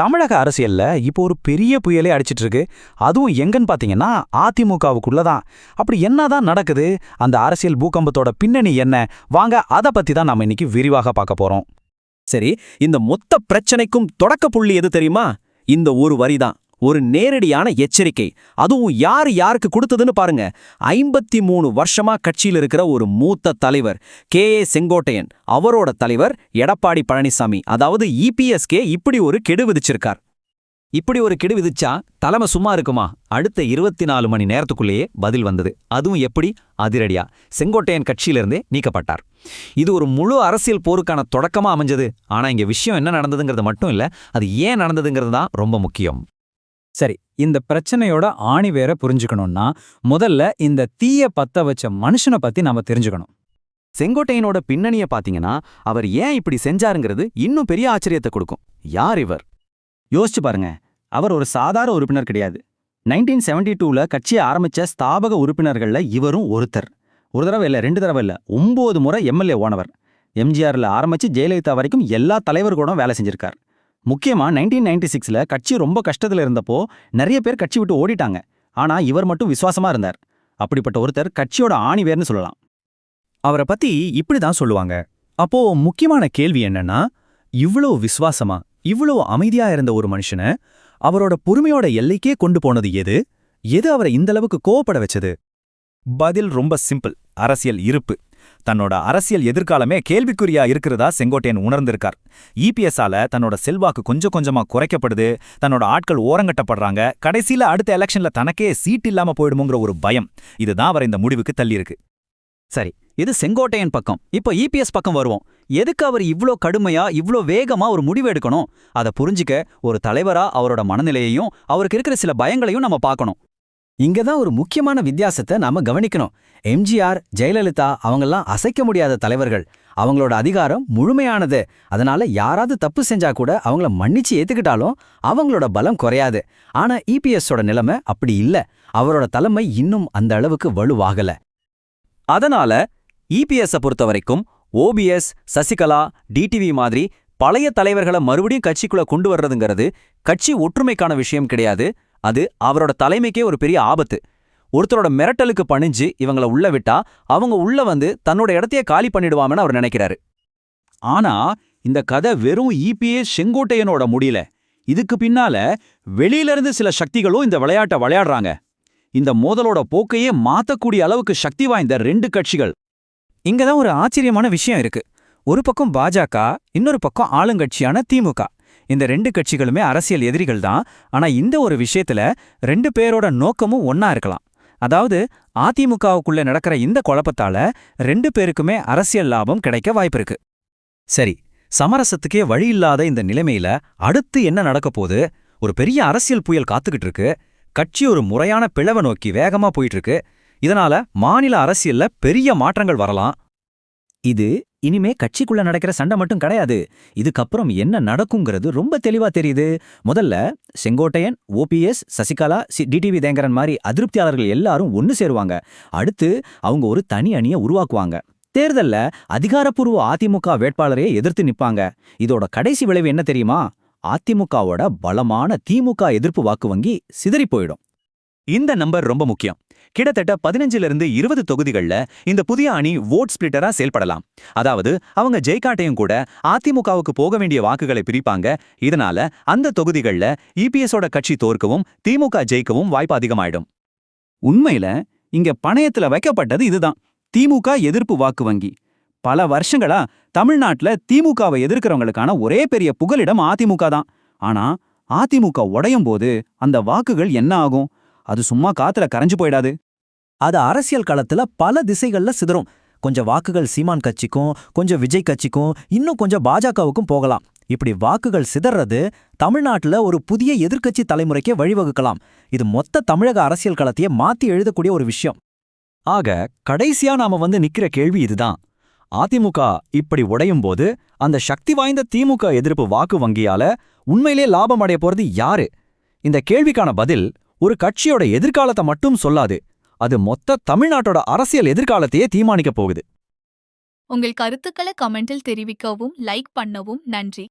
தமிழக அரசியல்ல இப்போ ஒரு பெரிய புயலே அடிச்சிட்டு இருக்கு அதுவும் எங்கன்னு பாத்தீங்கன்னா அதிமுகவுக்குள்ள தான் அப்படி என்னதான் நடக்குது? அந்த அரசியல் பூகம்பத்தோட பின்னணி என்ன? வாங்க அத பத்தி தான் நாம இன்னைக்கு விரிவாக பார்க்க போறோம். சரி இந்த மொத்த பிரச்சனைக்கும் தொடக்க புள்ளி எது தெரியுமா? இந்த ஒரு வரிதான். ஒரு நேரடியான எச்சரிக்கை. அதுவும் யார் யாருக்கு கொடுத்ததுன்னு பாருங்க. ஐம்பத்தி மூணு வருஷமா கட்சியில் இருக்கிற ஒரு மூத்த தலைவர் கே. ஏ. செங்கோட்டையன் அவரோட தலைவர் எடப்பாடி பழனிசாமி. அதாவது இபிஎஸ்கே இப்படி ஒரு கெடு விதிச்சிருக்கார். இப்படி ஒரு கெடு விதிச்சா தலைமை சும்மா இருக்குமா? அடுத்த இருபத்தி நாலு மணி நேரத்துக்குள்ளேயே பதில் வந்தது. அதுவும் எப்படி? அதிரடியா. செங்கோட்டையன் கட்சியிலிருந்தே நீக்கப்பட்டார். இது ஒரு முழு அரசியல் போருக்கான தொடக்கமா அமைஞ்சது. ஆனா இங்க விஷயம் என்ன நடந்ததுங்கிறது மட்டும் இல்ல அது ஏன் நடந்ததுங்கிறது தான் ரொம்ப முக்கியம். சரி இந்த பிரச்சனையோட ஆணி வேற புரிஞ்சுக்கணும்னா முதல்ல இந்த தீய பத்த வச்ச மனுஷனை பத்தி நாம தெரிஞ்சுக்கணும். செங்கோட்டையனோட பின்னணிய பாத்தீங்கன்னா அவர் ஏன் இப்படி செஞ்சாருங்கிறது இன்னும் பெரிய ஆச்சரியத்தை கொடுக்கும். யார் இவர்? யோசிச்சு பாருங்க. அவர் ஒரு சாதாரண உறுப்பினர் கிடையாது. நைன்டீன் செவன்டி டூல கட்சியை ஆரம்பிச்ச ஸ்தாபக உறுப்பினர்கள்ல இவரும் ஒருத்தர். ஒரு தடவை இல்ல ரெண்டு தடவை இல்ல ஒன்பது முறை எம்எல்ஏ ஓனவர் எம்ஜிஆர்ல ஆரம்பிச்சு ஜெயலலிதா வரைக்கும் எல்லா தலைவர்களோடும் வேலை செஞ்சிருக்கார். முக்கியமா நைன்டீன் நைன்டி சிக்ஸ்ல கட்சி ரொம்ப கஷ்டத்துல இருந்தப்போ நிறைய பேர் கட்சி விட்டு ஓடிட்டாங்க. ஆனா இவர் மட்டும் விசுவாசமா இருந்தார். அப்படிப்பட்ட ஒருத்தர் கட்சியோட ஆணிவேர்னு சொல்லலாம். அவரை பத்தி இப்படி தான் சொல்லுவாங்க. அப்போ முக்கியமான கேள்வி என்னன்னா இவ்வளோ விசுவாசமா இவ்வளோ அமைதியா இருந்த ஒரு மனுஷனை அவரோட பொறுமையோட எல்லைக்கே கொண்டு போனது எது? எது அவரை இந்த அளவுக்கு கோவப்பட வச்சது? பதில் ரொம்ப சிம்பிள் அரசியல் இருப்பு. தன்னோட அரசியல் எதிர்காலமே கேள்விக்குறியா இருக்கிறதா செங்கோட்டையன் உணர்ந்திருக்கார். இபிஎஸ்ஆல தன்னோட செல்வாக்கு கொஞ்சம் கொஞ்சமா குறைக்கப்படுது தன்னோட ஆட்கள் ஓரங்கட்டப்படுறாங்க கடைசியில அடுத்த எலெக்ஷன்ல தனக்கே சீட் இல்லாம போயிடுமோங்கிற ஒரு பயம். இதுதான் அவர் இந்த முடிவுக்கு தள்ளியிருக்கு. சரி இது செங்கோட்டையன் பக்கம். இப்போ இபிஎஸ் பக்கம் வருவோம். எதுக்கு அவர் இவ்ளோ கடுமையா இவ்ளோ வேகமா ஒரு முடிவு எடுக்கணும்? அதை புரிஞ்சுக்க ஒரு தலைவரா அவரோட மனநிலையையும் அவருக்கு இருக்கிற சில பயங்களையும் நம்ம பார்க்கணும். இங்க தான் ஒரு முக்கியமான வித்தியாசத்தை நாம கவனிக்கணும். எம்ஜிஆர் ஜெயலலிதா அவங்கெல்லாம் அசைக்க முடியாத தலைவர்கள். அவங்களோட அதிகாரம் முழுமையானது. அதனால யாராவது தப்பு செஞ்சா கூட அவங்கள மன்னிச்சு ஏத்துக்கிட்டாலும் அவங்களோட பலம் குறையாது. ஆனா இபிஎஸோட நிலைமை அப்படி இல்ல. அவரோட தலைமை இன்னும் அந்த அளவுக்கு வலுவாகல. அதனால இபிஎஸ்ஸ பொறுத்தவரைக்கும் ஓபிஎஸ் சசிகலா டிடிவி மாதிரி பழைய தலைவர்களை மறுபடியும் கட்சிக்குள்ள கொண்டு வர்றதுங்கிறது கட்சி ஒற்றுமைக்கான விஷயம் கிடையாது. அது அவரோட தலைமைக்கே ஒரு பெரிய ஆபத்து. ஒருத்தரோட மிரட்டலுக்கு பணிஞ்சு இவங்கள உள்ள விட்டா அவங்க உள்ள வந்து தன்னோட இடத்தையே காலி பண்ணிடுவாங்கன்னு அவர் நினைக்கிறாரு. ஆனா இந்த கதை வெறும் இபிஏ செங்கோட்டையனோட முடியல. இதுக்கு பின்னால வெளியிலிருந்து சில சக்திகளும் இந்த விளையாட்டை விளையாடுறாங்க. இந்த மோதலோட போக்கையே மாத்தக்கூடிய அளவுக்கு சக்தி வாய்ந்த ரெண்டு கட்சிகள். இங்க தான் ஒரு ஆச்சரியமான விஷயம் இருக்கு. ஒரு பக்கம் பாஜக இன்னொரு பக்கம் ஆளுங்கட்சியான திமுக. இந்த ரெண்டு கட்சிகளுமே அரசியல் எதிரிகள் தான். ஆனா இந்த ஒரு விஷயத்துல ரெண்டு பேரோட நோக்கமும் ஒன்னா இருக்கலாம். அதாவது அதிமுகவுக்குள்ள நடக்கிற இந்த குழப்பத்தால ரெண்டு பேருக்குமே அரசியல் லாபம் கிடைக்க வாய்ப்பிருக்கு சரி சமரசத்துக்கே வழி இல்லாத இந்த நிலைமையில அடுத்து என்ன நடக்க போது ஒரு பெரிய அரசியல் புயல் காத்துக்கிட்டு இருக்கு. கட்சி ஒரு முறையான பிளவை நோக்கி வேகமா போயிட்டு இருக்கு. இதனால மாநில அரசியல்ல பெரிய மாற்றங்கள் வரலாம். இது இனிமே கட்சிக்குள்ள நடக்கிற சண்டை மட்டும் கிடையாது. இதுக்கப்புறம் என்ன நடக்குங்கிறது ரொம்ப தெளிவா தெரியுது. முதல்ல செங்கோட்டையன் ஓபிஎஸ் சசிகலா சி- டிடிவி தேங்கரன் மாதிரி அதிருப்தியாளர்கள் எல்லாரும் ஒன்னு சேருவாங்க. அடுத்து அவங்க ஒரு தனி அணியை உருவாக்குவாங்க. தேர்தல்ல அதிகாரப்பூர்வ அதிமுக வேட்பாளரையே எதிர்த்து நிப்பாங்க. இதோட கடைசி விளைவு என்ன தெரியுமா? அதிமுகவோட பலமான திமுக எதிர்ப்பு வாக்கு வங்கி சிதறி போயிடும். இந்த நம்பர் ரொம்ப முக்கியம். கிட்டத்தட்ட பதினஞ்சுல இருந்து இருபது தொகுதிகள்ல இந்த புதிய அணி வோட் ஸ்பிளிட்டரா செயல்படலாம். அதாவது அவங்க ஜெய்காட்டையும் கூட அதிமுகவுக்கு போக வேண்டிய வாக்குகளை பிரிப்பாங்க. இதனால அந்த தொகுதிகள்ல இபிஎஸோட கட்சி தோற்கவும் திமுக ஜெயிக்கவும் வாய்ப்பு அதிகமாயிடும். உண்மையில இங்க பணயத்துல வைக்கப்பட்டது இதுதான். திமுக எதிர்ப்பு வாக்கு வங்கி. பல வருஷங்களா தமிழ்நாட்டுல திமுகவை எதிர்க்கிறவங்களுக்கான ஒரே பெரிய புகலிடம் அதிமுக தான். ஆனா அதிமுக உடையும் போது அந்த வாக்குகள் என்ன ஆகும்? அது சும்மா காத்துல கரைஞ்சு போயிடாது. அது அரசியல் களத்துல பல திசைகள்ல சிதறும். கொஞ்சம் வாக்குகள் சீமான் கட்சிக்கும் கொஞ்சம் விஜய் கட்சிக்கும் இன்னும் கொஞ்சம் பாஜகவுக்கும் போகலாம். இப்படி வாக்குகள் சிதறது தமிழ்நாட்டுல ஒரு புதிய எதிர்க்கட்சி தலைமுறைக்கே வழிவகுக்கலாம். இது மொத்த தமிழக அரசியல் களத்தையே மாத்தி எழுதக்கூடிய ஒரு விஷயம். ஆக கடைசியா நாம வந்து நிக்கிற கேள்வி இதுதான். அதிமுக இப்படி உடையும் போது அந்த சக்தி வாய்ந்த திமுக எதிர்ப்பு வாக்கு வங்கியால உண்மையிலே லாபம் அடைய போறது யாரு? இந்த கேள்விக்கான பதில் ஒரு கட்சியோட எதிர்காலத்தை மட்டும் சொல்லாது அது மொத்த தமிழ்நாட்டோட அரசியல் எதிர்காலத்தையே தீர்மானிக்கப் போகுது. உங்கள் கருத்துக்களை கமெண்டில் தெரிவிக்கவும் லைக் பண்ணவும் நன்றி.